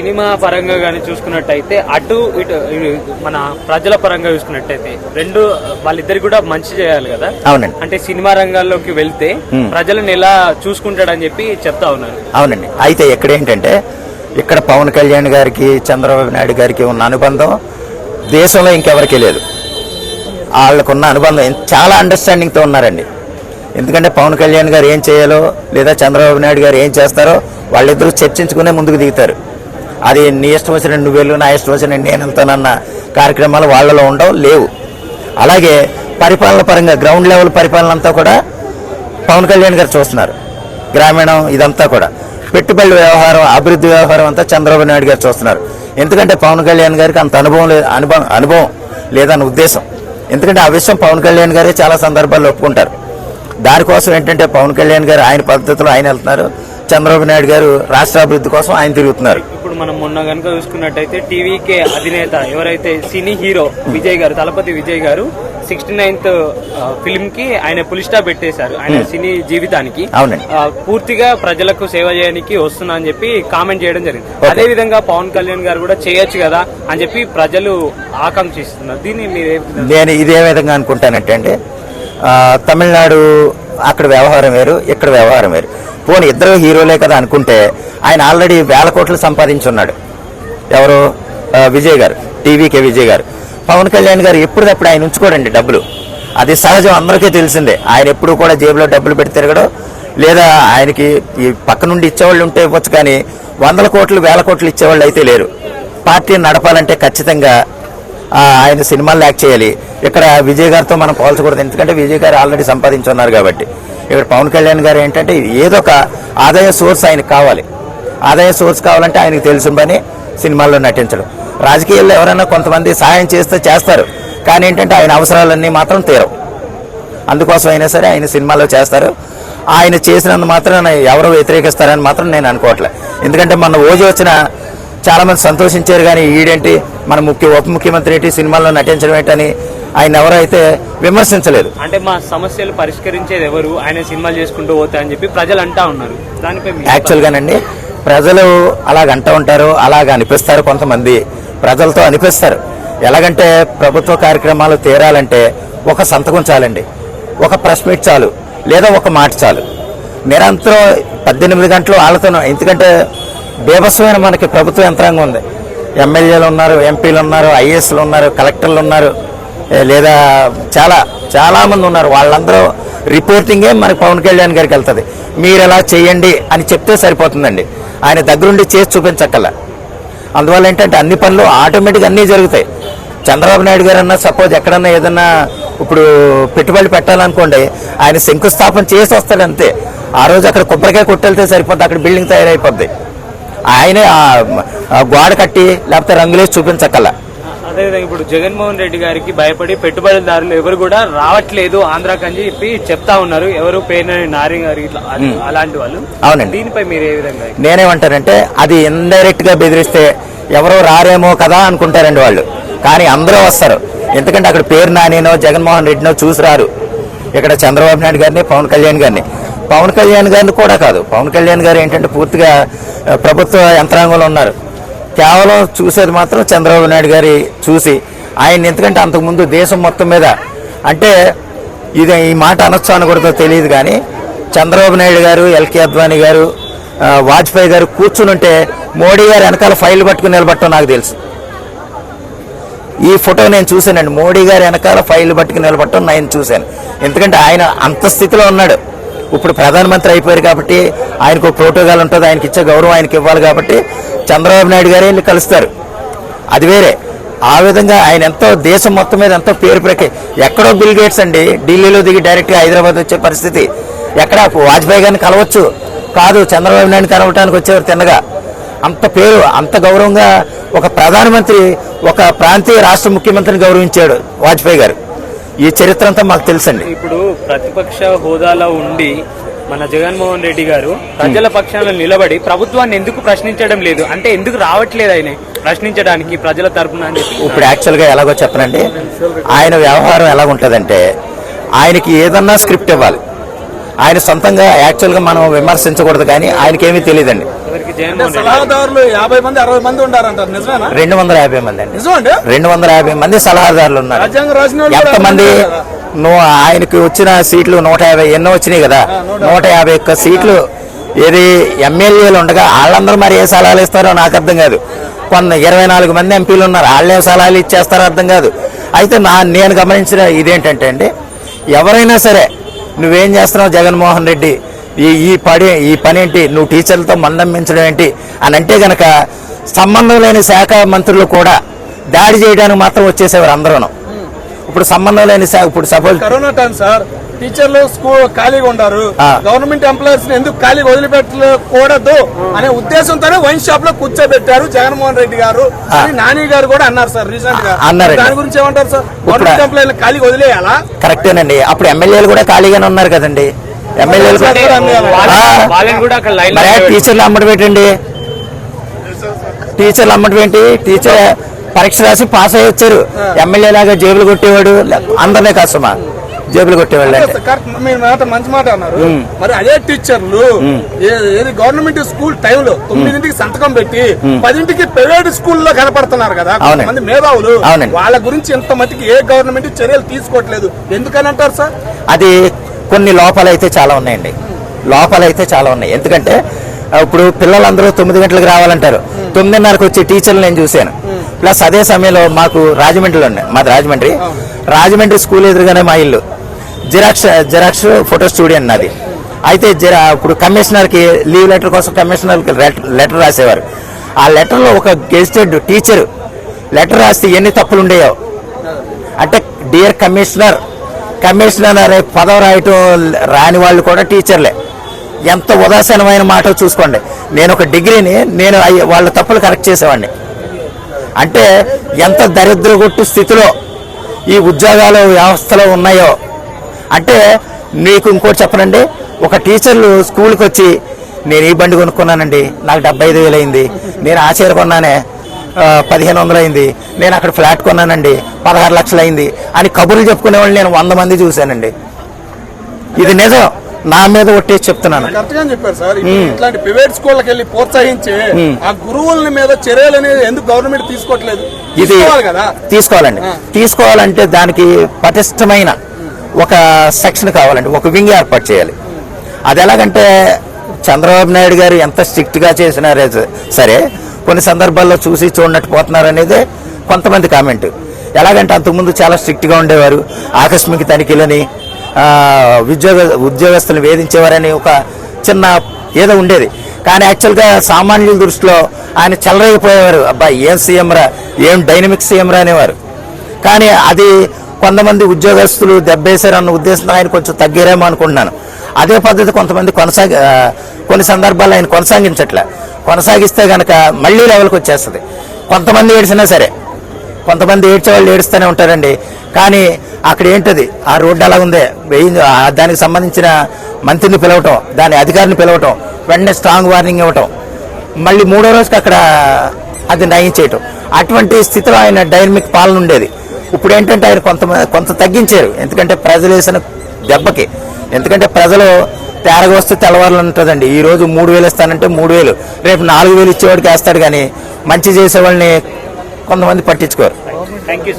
Cinema పరంగా కానీ చూసుకున్నట్టయితే అటు ఇటు మన ప్రజల పరంగా చూసుకున్నట్టయితే రెండు వాళ్ళిద్దరికి కూడా మంచి చేయాలి కదా? అవునండి. అంటే సినిమా రంగాల్లోకి వెళ్తే ప్రజలను ఎలా చూసుకుంటాడని చెప్పి చెప్తా ఉన్నారు. అవునండి. అయితే ఇక్కడ ఏంటంటే ఇక్కడ పవన్ కళ్యాణ్ గారికి చంద్రబాబు నాయుడు గారికి ఉన్న అనుబంధం దేశంలో ఇంకెవరికి లేదు. వాళ్ళకున్న అనుబంధం చాలా అండర్స్టాండింగ్తో ఉన్నారండి. ఎందుకంటే పవన్ కళ్యాణ్ గారు ఏం చేయాలో లేదా చంద్రబాబు నాయుడు గారు ఏం చేస్తారో వాళ్ళిద్దరూ చర్చించుకునే ముందుకు దిగుతారు. అది నీ ఇష్టం వచ్చిన నువ్వు వెళ్ళు నా ఇష్టం వచ్చిన నేను వెళ్తానన్న కార్యక్రమాలు వాళ్ళలో ఉండవు లేవు. అలాగే పరిపాలన పరంగా గ్రౌండ్ లెవెల్ పరిపాలన అంతా కూడా పవన్ కళ్యాణ్ గారు చూస్తున్నారు. గ్రామీణం ఇదంతా కూడా. పెట్టుబడుల వ్యవహారం అభివృద్ధి వ్యవహారం అంతా చంద్రబాబు నాయుడు గారు చూస్తున్నారు. ఎందుకంటే పవన్ కళ్యాణ్ గారికి అంత అనుభవం లేదు అనుభవం అనుభవం లేదన్న ఉద్దేశం. ఎందుకంటే ఆ విషయం పవన్ కళ్యాణ్ గారే చాలా సందర్భాల్లో ఒప్పుకుంటారు. దానికోసం ఏంటంటే పవన్ కళ్యాణ్ గారు ఆయన పద్ధతిలో ఆయన వెళ్తున్నారు. చంద్రబాబు నాయుడు గారు రాష్ట్ర అభివృద్ధి కోసం ఆయన తిరుగుతున్నారు. ఇప్పుడు మనం మొన్న కనుక చూసుకున్నట్టయితే టీవీకే అధినేత ఎవరైతే సినీ హీరో విజయ్ గారు తలపతి విజయ్ గారు సిక్స్టీ నైన్త్ ఫిల్మ్కి ఆయన పులి స్టాప్ పెట్టేశారు. ఆయన సినీ జీవితానికి. పూర్తిగా ప్రజలకు సేవ చేయడానికి వస్తున్నా అని చెప్పి కామెంట్ చేయడం జరిగింది. అదే విధంగా పవన్ కళ్యాణ్ గారు కూడా చేయొచ్చు కదా అని చెప్పి ప్రజలు ఆకాంక్షిస్తున్నారు. దీన్ని మీరు నేను ఇదే విధంగా అనుకుంటానంటే తమిళనాడు అక్కడ వ్యవహారం వేరు ఇక్కడ వ్యవహారం వేరు. పోనీ ఇద్దరు హీరోలే కదా అనుకుంటే ఆయన ఆల్రెడీ వేల కోట్లు సంపాదించున్నాడు. ఎవరు? విజయ్ గారు టీవీకే విజయ్ గారు. పవన్ కళ్యాణ్ గారు ఎప్పుడప్పుడు ఆయన ఉంచుకోడండి డబ్బులు. అది సహజం అందరికీ తెలిసిందే. ఆయన ఎప్పుడు కూడా జేబులో డబ్బులు పెట్టి తిరగడం. లేదా ఆయనకి ఈ పక్క నుండి ఇచ్చేవాళ్ళు ఉంటే ఇవ్వచ్చు కానీ వందల కోట్లు వేల కోట్లు ఇచ్చేవాళ్ళు అయితే లేరు. పార్టీని నడపాలంటే ఖచ్చితంగా ఆయన సినిమాలు యాక్ట్ చేయాలి. ఇక్కడ విజయ్ గారితో మనం పోల్చకూడదు. ఎందుకంటే విజయ్ గారు ఆల్రెడీ సంపాదించున్నారు కాబట్టి. ఇక్కడ పవన్ కళ్యాణ్ గారు ఏంటంటే ఏదో ఒక ఆదాయ సోర్స్ ఆయనకు కావాలి. ఆదాయ సోర్స్ కావాలంటే ఆయనకు తెలిసిన పని సినిమాల్లో నటించడం. రాజకీయాల్లో ఎవరైనా కొంతమంది సహాయం చేస్తే చేస్తారు. కానీ ఏంటంటే ఆయన అవసరాలన్నీ మాత్రం తీరవు. అందుకోసం అయినా సరే ఆయన సినిమాలో చేస్తారు. ఆయన చేసినందు మాత్రం ఎవరు వ్యతిరేకిస్తారని మాత్రం నేను అనుకోవట్లేదు ఎందుకంటే మన ఓజీ వచ్చిన చాలా మంది సంతోషించారు కానీ ఈడేంటి మన ముఖ్య ఉప ముఖ్యమంత్రి ఏంటి సినిమాల్లో నటించడం ఏంటని ఆయన ఎవరైతే విమర్శించలేదు. అంటే మా సమస్యలు పరిష్కరించేది ఎవరు? ఆయన సినిమాలు చేసుకుంటూ పోతా అని చెప్పి ప్రజలు అంటా ఉన్నారు. దానిపై యాక్చువల్గానండి ప్రజలు అలాగ అంటూ ఉంటారు అలాగ అనిపిస్తారు కొంతమంది. ప్రజలతో అనిపిస్తారు. ఎలాగంటే ప్రభుత్వ కార్యక్రమాలు తీరాలంటే ఒక సంతకం చాలండి. ఒక ప్రెస్ మీట్ చాలు లేదా ఒక మాట చాలు. నిరంతరం పద్దెనిమిది గంటలు వాళ్ళతో ఎందుకంటే బీభత్సమైన మనకి ప్రభుత్వ యంత్రాంగం ఉంది. ఎమ్మెల్యేలు ఉన్నారు ఎంపీలు ఉన్నారు ఐఏఎస్లు ఉన్నారు కలెక్టర్లు ఉన్నారు లేదా చాలా చాలామంది ఉన్నారు. వాళ్ళందరూ రిపోర్టింగే మనకి పవన్ కళ్యాణ్ గారికి వెళ్తుంది. మీరు ఎలా చేయండి అని చెప్తే సరిపోతుందండి. ఆయన దగ్గరుండి చేసి చూపించక్కల. అందువల్ల ఏంటంటే అన్ని పనులు ఆటోమేటిక్ అన్నీ జరుగుతాయి. చంద్రబాబు నాయుడు గారు అన్న సపోజ్ ఎక్కడన్నా ఏదన్నా ఇప్పుడు పెట్టుబడి పెట్టాలనుకోండి ఆయన శంకుస్థాపన చేసి వస్తాడు అంతే ఆ రోజు అక్కడ కొబ్బరికాయ కొట్టెళ్తే సరిపోద్ది అక్కడ బిల్డింగ్ తయారైపోద్ది. ఆయనే గోడ కట్టి లేకపోతే రంగులేసి చూపించక్కల. అదేవిధంగా ఇప్పుడు జగన్మోహన్ రెడ్డి గారికి భయపడి పెట్టుబడిదారులు ఎవరు కూడా రావట్లేదు ఆంధ్రాకి అని చెప్పి చెప్తా ఉన్నారు. ఎవరు పేరు నారి గారు ఇట్లా అలాంటి వాళ్ళు. అవునండి. దీనిపై మీరు ఏ విధంగా నేనేమంటానంటే అది ఇండైరెక్ట్గా బెదిరిస్తే ఎవరో రారేమో కదా అనుకుంటారండి వాళ్ళు. కానీ అందరూ వస్తారు. ఎందుకంటే అక్కడ పేరు నానేనో జగన్మోహన్ రెడ్డినో చూసి రారు ఇక్కడ చంద్రబాబు నాయుడు గారిని పవన్ కళ్యాణ్ గారిని. పవన్ కళ్యాణ్ గారిని కూడా కాదు. పవన్ కళ్యాణ్ గారు ఏంటంటే పూర్తిగా ప్రభుత్వ యంత్రాంగంలో ఉన్నారు. కేవలం చూసేది మాత్రం చంద్రబాబు నాయుడు గారి చూసి ఆయన ఎందుకంటే అంతకుముందు దేశం మొత్తం మీద అంటే ఇది ఈ మాట అనొచ్చు అనకూడదో తెలియదు కానీ చంద్రబాబు నాయుడు గారు ఎల్కే అద్వానీ గారు వాజ్పేయి గారు కూర్చుని ఉంటే మోడీ గారు వెనకాల ఫైల్ పట్టుకుని నిలబట్టడం నాకు తెలుసు. ఈ ఫోటో నేను చూశానండి. మోడీ గారు వెనకాల ఫైల్ పట్టుకుని నిలబట్టడం నేను చూశాను. ఎందుకంటే ఆయన అంత స్థితిలో ఉన్నాడు. ఇప్పుడు ప్రధానమంత్రి అయిపోయారు కాబట్టి ఆయనకు ప్రోటోకాల్ ఉంటుంది ఆయనకి ఇచ్చే గౌరవం ఆయనకి ఇవ్వాలి కాబట్టి చంద్రబాబు నాయుడు గారే కలుస్తారు. అది వేరే. ఆ విధంగా ఆయన ఎంతో దేశం మొత్తం మీద ఎంతో పేరు ప్రకే ఎక్కడో బిల్ గేట్స్ అండి ఢిల్లీలో దిగి డైరెక్ట్గా హైదరాబాద్ వచ్చే పరిస్థితి. ఎక్కడ వాజ్పేయి గారిని కలవచ్చు? కాదు చంద్రబాబు నాయుడు కలవటానికి వచ్చేవారు తిన్నగా. అంత పేరు అంత గౌరవంగా ఒక ప్రధానమంత్రి ఒక ప్రాంతీయ రాష్ట్ర ముఖ్యమంత్రిని గౌరవించాడు వాజ్పేయి గారు. ఈ చరిత్ర అంతా మాకు తెలుసండి. ఇప్పుడు ప్రతిపక్ష హోదాలో ఉండి మన జగన్మోహన్ రెడ్డి గారు ప్రజల పక్షాన నిలబడి ప్రభుత్వాన్ని ఎందుకు ప్రశ్నించడం లేదు? అంటే ఎందుకు రావట్లేదు ఆయన? ప్రశ్నించడానికి ప్రజల తరపున అని చెప్పి. ఇప్పుడు యాక్చువల్గా ఎలాగో చెప్పనండి ఆయన వ్యవహారం ఎలా ఉంటుందంటే ఆయనకి ఏదన్నా స్క్రిప్ట్ ఇవ్వాలి. ఆయన సొంతంగా యాక్చువల్గా మనం విమర్శించకూడదు కానీ ఆయనకేమీ తెలియదండి ఎవరికి అంటే జగన్మోహన్ రెడ్డి సలహాదారులు యాభై మంది అరవై మంది ఉండారంటారు నిజమేనా? రెండు వందల యాభై మంది అండి. నిజం అండి? రెండు వందల యాభై మంది సలహాదారులు ఉన్నారు. ఎంతమంది. నువ్వు ఆయనకి వచ్చిన సీట్లు నూట యాభై ఎన్నో వచ్చినాయి కదా. నూట యాభై ఒక్క సీట్లు ఏది ఎమ్మెల్యేలు ఉండగా వాళ్ళందరూ మరి ఏ సలహాలు ఇస్తారో నాకు అర్థం కాదు. కొన్న ఇరవై నాలుగు మంది ఎంపీలు ఉన్నారు వాళ్ళే సలహాలు ఇచ్చేస్తారో అర్థం కాదు. అయితే నా నేను గమనించిన ఇదేంటంటే అండి ఎవరైనా సరే నువ్వేం చేస్తున్నావు జగన్మోహన్ రెడ్డి? ఈ ఈ పని ఈ పని ఏంటి నువ్వు టీచర్లతో మందం పెంచడం ఏంటి? అని అంటే గనక సంబంధం లేని శాఖ మంత్రులు కూడా దాడి చేయడానికి మాత్రం వచ్చేసేవారు అందరూ ఇప్పుడు సంబంధం లేని శాఖ ఇప్పుడు సపోజ్ కరోనా టైం సార్ టీచర్లు స్కూల్ ఖాళీగా ఉండారు. గవర్నమెంట్ ఎంప్లాయీస్ ఎందుకు ఖాళీగా వదిలిపెట్టకూడదు అనే ఉద్దేశంతోనే వైన్ షాప్లో కూర్చోబెట్టారు జగన్మోహన్ రెడ్డి గారు. అని నాని గారు కూడా అన్నారు సార్ రీసెంట్గా. దాని గురించి ఏమంటారు సార్? గవర్నమెంట్ ఎంప్లాయీలు ఖాళీగా వదిలేయాలా? కరెక్టేనండి. అప్పుడు ఎమ్మెల్యేలు కూడా ఖాళీగానే ఉన్నారు కదండి. ఎమ్మెల్యేలు టీచర్లు అమ్మడం ఏంటండి టీచర్లు అమ్మడం ఏంటి టీచర్ పరీక్ష రాసి పాస్ అయ్యి వచ్చారు. ఎమ్మెల్యే లాగా జేబులు కొట్టేవాడు అందరినే కష్టమా జేబులు కొట్టేవాళ్ళు మీరు మాట మంచి మాట అన్నారు. మరి అదే టీచర్లు ఏది గవర్నమెంట్ స్కూల్ టైంలో తొమ్మిదింటికి సంతకం పెట్టి పదింటికి ప్రైవేట్ స్కూల్లో కనపడుతున్నారు కదా. కొంతమంది మేధావులు. వాళ్ళ గురించి ఇంత మట్టికి ఏ గవర్నమెంట్ చర్యలు తీసుకోవట్లేదు. ఎందుకని అంటారు సార్? అది కొన్ని లోపాలు అయితే చాలా ఉన్నాయండి. లోపాలు అయితే చాలా ఉన్నాయి. ఎందుకంటే ఇప్పుడు పిల్లలందరూ తొమ్మిది గంటలకు రావాలంటారు. తొమ్మిదిన్నరకు వచ్చే టీచర్లు నేను చూశాను. ప్లస్ అదే సమయంలో మాకు రాజమండ్రిలో ఉన్నాయి. మాది రాజమండ్రి. రాజమండ్రి స్కూల్ ఎదురుగానే మా ఇల్లు. జిరాక్స్ జిరాక్స్ ఫోటో స్టూడియో నాది. అయితే జిరా ఇప్పుడు కమిషనర్కి లీవ్ లెటర్ కోసం కమిషనర్కి లెటర్ రాసేవారు. ఆ లెటర్లో ఒక గెజిటెడ్ టీచర్ లెటర్ రాస్తే ఎన్ని తప్పులు ఉండేయో? అంటే డియర్ కమిషనర్ కమిషనర్ అనే పదవి రాయటం రాని వాళ్ళు కూడా టీచర్లే ఎంత ఉదాసీనమైన మాట చూసుకోండి. నేను ఒక డిగ్రీని నేను వాళ్ళ తప్పులు కరెక్ట్ చేసేవాడిని. అంటే ఎంత దరిద్రగొట్టు స్థితిలో ఈ ఉద్యోగాలు వ్యవస్థలో ఉన్నాయో అంటే మీకు ఇంకోటి చెప్పనండి ఒక టీచర్లు స్కూల్కి వచ్చి నేను ఈ బండి కొనుక్కున్నానండి నాకు డెబ్బై ఐదు వేలు అయింది నేను ఆ చీర కొన్నానే పదిహేను వందలు అయింది నేను అక్కడ ఫ్లాట్ కొన్నానండి పదహారు లక్షలు అయింది అని కబుర్లు చెప్పుకునే వాళ్ళు నేను వంద మంది చూశానండి. ఇది నిజం నా మీద ఒట్టేసి చెప్తున్నాను. చెప్పారు సార్ ఇట్లాంటి ప్రైవేట్ స్కూళ్ళకి వెళ్ళి ప్రోత్సహించి ఆ గురువుల మీద చర్యలు అనేది ఎందుకు గవర్నమెంట్ తీసుకోవట్లేదు? ఇది తీసుకోవాలండి. తీసుకోవాలంటే దానికి పటిష్టమైన ఒక సెక్షన్ కావాలండి ఒక వింగ్ ఏర్పాటు చేయాలి. అది ఎలాగంటే చంద్రబాబు నాయుడు గారు ఎంత స్ట్రిక్ట్గా చేసినారే సరే కొన్ని సందర్భాల్లో చూసి చూడనట్టు పోతున్నారు అనేది కొంతమంది కామెంట్ ఎలాగంటే అంతకుముందు చాలా స్ట్రిక్ట్గా ఉండేవారు ఆకస్మిక తనిఖీలని ఉద్యోగ ఉద్యోగస్తులను వేధించేవారని ఒక చిన్న ఏదో ఉండేది. కానీ యాక్చువల్గా సామాన్యుల దృష్టిలో ఆయన చెలరైపోయేవారు అబ్బాయి ఏం సీఎంరా ఏం డైనమిక్ సీఎంరా అనేవారు. కానీ అది కొంతమంది ఉద్యోగస్తులు దెబ్బేశారు అన్న ఉద్దేశంతో ఆయన కొంచెం తగ్గారేమో అనుకుంటున్నాను. అదే పద్ధతి కొంతమంది కొనసాగి కొన్ని సందర్భాల్లో ఆయన కొనసాగించట్లే. కొనసాగిస్తే గనక మళ్ళీ లెవెల్కి వచ్చేస్తుంది. కొంతమంది ఏడ్చినా సరే కొంతమంది ఏడ్చే వాళ్ళు ఏడుస్తూనే ఉంటారండి. కానీ అక్కడ ఏంటది? ఆ రోడ్డు అలా ఉందే. వెయ్యి- దానికి సంబంధించిన మంత్రిని పిలవటం దాని అధికారిని పిలవటం వెంటనే స్ట్రాంగ్ వార్నింగ్ ఇవ్వటం మళ్ళీ మూడో రోజుకి అక్కడ అది నయం చేయటం. అటువంటి స్థితిలో ఆయన డైనమిక్ పాలన ఉండేది. ఇప్పుడు ఏంటంటే ఆయన కొంత కొంత తగ్గించారు. ఎందుకంటే ప్రజలు వేసిన దెబ్బకి. ఎందుకంటే ప్రజలు తేరగ వస్తే తెల్లవారులు ఉంటుందండి ఈ రోజు మూడు వేలు ఇస్తానంటే మూడు వేలు. రేపు నాలుగు వేలు ఇచ్చేవాడికి వేస్తాడు కానీ మంచి చేసే వాళ్ళని కొంతమంది పట్టించుకోరు. Thank you